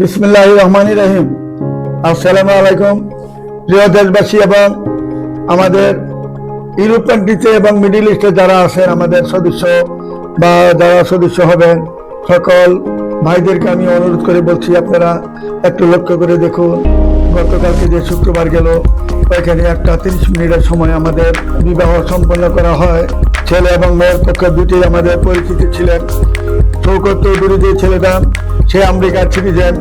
বিসমিল্লাহ রহমান রহিম। আসসালামু আলাইকুম। প্রিয় দেশবাসী এবং আমাদের ইউরোপ কান্ট্রিতে এবং মিডিল ইস্টে যারা আছেন, আমাদের সদস্য বা যারা সদস্য হবেন, সকল ভাইদেরকে আমি অনুরোধ করে বলছি, আপনারা একটু লক্ষ্য করে দেখুন, গতকালকে যে শুক্রবার গেল, ওইখানে একটা তিরিশ মিনিটের সময় আমাদের বিবাহ সম্পন্ন করা হয়। ছেলে এবং মেয়ের পক্ষে দুটি আমাদের পরিচিতি ছিলেন। চৌধুরী যে ছেলেটা সে আমেরিকার সিটিজেন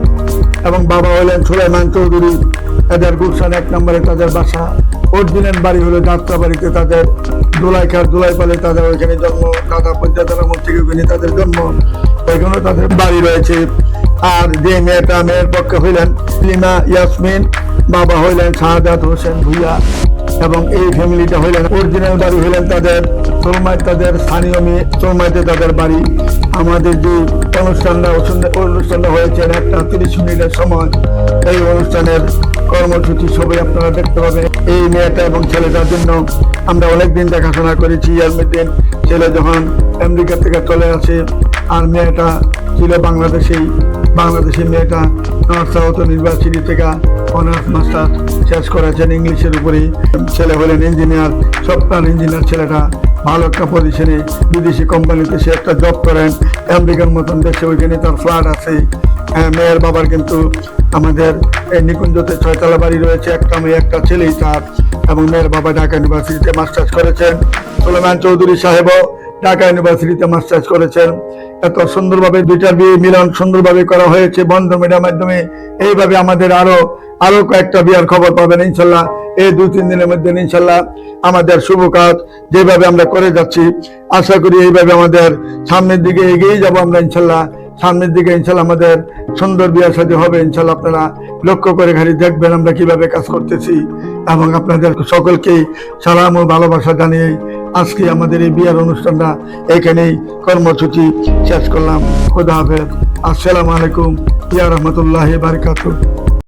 এবং বাবা হলেন সুলাইমান চৌধুরী এদের গুলশান এক নম্বরে তাদের বাসা। অরিজিনাল বাড়ি হলো যাত্রা বাড়িতে তাদের দোলাইখার দোলাইপালে তাদের ওইখানে জন্ম, দাদা পঞ্চায়েতের আমল থেকে তাদের জন্ম। ওইখানেও তাদের বাড়ি রয়েছে। আর যে মেয়েটা মেয়ের পক্ষে হইলেন লিমা ইয়াসমিন, বাবা হইলেন শাহাদাত হোসেন ভুইয়া এবং এই ফ্যামিলিটা হইলেন অরিজিনাল বাড়ি হইলেন তাদের চোরমায় তাদের স্থানীয় মেয়ে চোরমাইতে তাদের বাড়ি, আমাদের যে অনুষ্ঠানটা অনুষ্ঠান- অনুষ্ঠানটা হয়েছে, একটা তিরিশ মিনিটের সময়। এই অনুষ্ঠানের কর্মসূচি সবাই আপনারা দেখতে পাবেন। এই মেয়েটা এবং ছেলেটার জন্য আমরা অনেকদিন দেখাশোনা করেছি দিন। ছেলে যখন আমেরিকা থেকে চলে আসে, আর মেয়েটা ছিল বাংলাদেশেই। বাংলাদেশি মেয়েটা নর্থ ইউনিভার্সিটি থেকে অনার্স মাস্টার শেষ করেছেন ইংলিশের উপরেই। ছেলে হলেন ইঞ্জিনিয়ার, সফটওয়্যার ইঞ্জিনিয়ার ছেলেটা। ভালো একটা পজিশনে বিদেশি কোম্পানিতে সে একটা জব করেন। আমেরিকার মতন দেশে ওইখানে তার ফ্ল্যাট আছে। হ্যাঁ, মেয়ের বাবার কিন্তু আমাদের এই নিকুঞ্জতে ছয়তলা বাড়ি রয়েছে। একটা মেয়ে একটা ছেলেই তার। এবং মেয়ের বাবা ঢাকা ইউনিভার্সিটিতে মাস্টার্স করেছেন। সুলেমান চৌধুরী সাহেবও ঢাকা ইউনিভার্সিটিতে মাস্টার্স করেছেন। এত সুন্দরভাবে দুইটার বিয়ে মিলন সুন্দরভাবে করা হয়েছে। বন্ধ মিডিয়ার মাধ্যমে। এইভাবে আমাদের আরও আরও কয়েকটা বিয়ার খবর পাবেন ইনশাল্লাহ। এই দু তিন দিনের মধ্যে ইনশাল্লাহ আমাদের শুভ কাজ যেভাবে আমরা করে যাচ্ছি, আশা করি এইভাবে আমাদের সামনের দিকে এগিয়ে যাব আমরা ইনশাল্লাহ। সামনের দিকে ইনশাল্লাহ আমাদের সুন্দর বিয়ার সাথে হবে, ইনশাল্লাহ আপনারা লক্ষ্য করে খালি দেখবেন আমরা কীভাবে কাজ করতেছি এবং আপনাদের সকলকেই সালাম ও ভালোবাসা জানিয়ে আজকে আমাদের এই বিয়ার অনুষ্ঠানটা এখানেই কর্মসূচি শেষ করলাম। খোদা হাফেজ। আসসালামু আলাইকুম। ইয়া রহমতুল্লাহ বারকাতুহ।